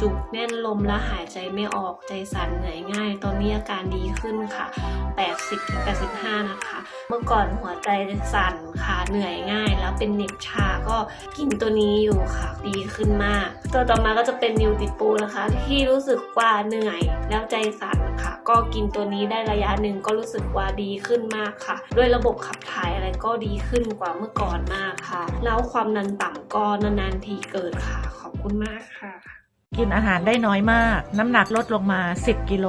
จุกแน่นลมและหายใจไม่ออกใจสั่นเหนื่อยง่าย ตอนนี้อาการดีขึ้นค่ะ 80-85 นะคะ เมื่อก่อนหัวใจสั่นค่ะเหนื่อยง่าย แล้วเป็นเหน็บชาก็กินตัวนี้อยู่ค่ะดีขึ้นมาก ตัวต่อมาก็จะเป็นนิวติปูนะคะ ที่รู้สึกว่าเหนื่อยแล้วใจสั่นค่ะ ก็กินตัวนี้ได้ระยะหนึ่งก็รู้สึกว่าดีขึ้นมากค่ะ ด้วยระบบขับถ่ายอะไรก็ดีขึ้นกว่าเมื่อก่อนมากค่ะ แล้วความดันต่ำก็นานๆทีเกิดค่ะ ขอบคุณมากค่ะ กินอาหารได้น้อยมาก น้ำหนักลดลงมา 10 กิโล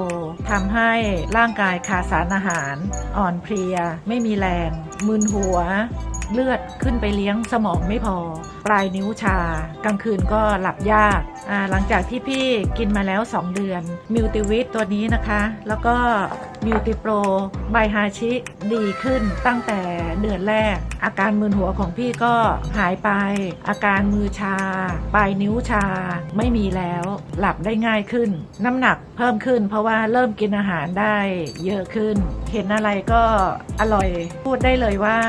ทำให้ร่างกายขาดสารอาหาร อ่อนเพลีย ไม่มีแรง มึนหัว เลือดขึ้นไปเลี้ยงสมองไม่พอ ปลายนิ้วชา กลางคืนก็หลับยาก หลังจากที่พี่กินมาแล้ว 2 เดือน มิวติวิตตัวนี้นะคะ แล้วก็มิวติโปรไบฮาชิดีขึ้นตั้งแต่เดือนแรก อาการมึนหัวของพี่ก็หายไป อาการมือชา ปลายนิ้วชาไม่มีแล้ว หลับได้ง่ายขึ้น น้ำหนักเพิ่มขึ้น เพราะว่าเริ่มกินอาหารได้เยอะขึ้น เห็นอะไรก็อร่อยพูดได้เลยว่า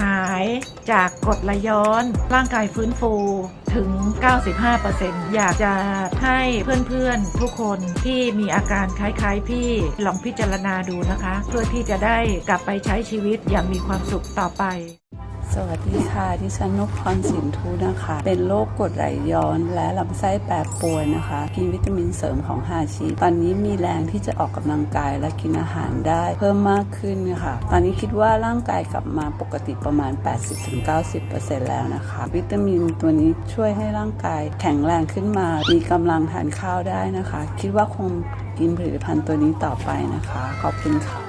หายจากกรดไหลย้อน ร่างกายฟื้นฟูถึง 95%อยากจะให้เพื่อนๆ ทุกคนที่มีอาการคล้ายๆ พี่ลองพิจารณาดูนะคะ เพื่อที่จะได้กลับไปใช้ชีวิตอย่างมีความสุขต่อไป สวัสดีค่ะดิฉันนพพรสินทุนะคะ เป็นโรคกรดไหลย้อนและลำไส้แปรปรวนนะคะ กินวิตามินเสริมของฮาชิ ตอนนี้มีแรงที่จะออกกำลังกายและกินอาหารได้เพิ่มมากขึ้นค่ะ ตอนนี้คิดว่าร่างกายกลับมาปกติประมาณ 80-90%แล้วนะคะ วิตามินตัวนี้ช่วยให้ร่างกายแข็งแรงขึ้นมา มีกำลังทานข้าวได้นะคะ คิดว่าคงกินผลิตภัณฑ์ตัวนี้ต่อไปนะคะ ขอบคุณค่ะ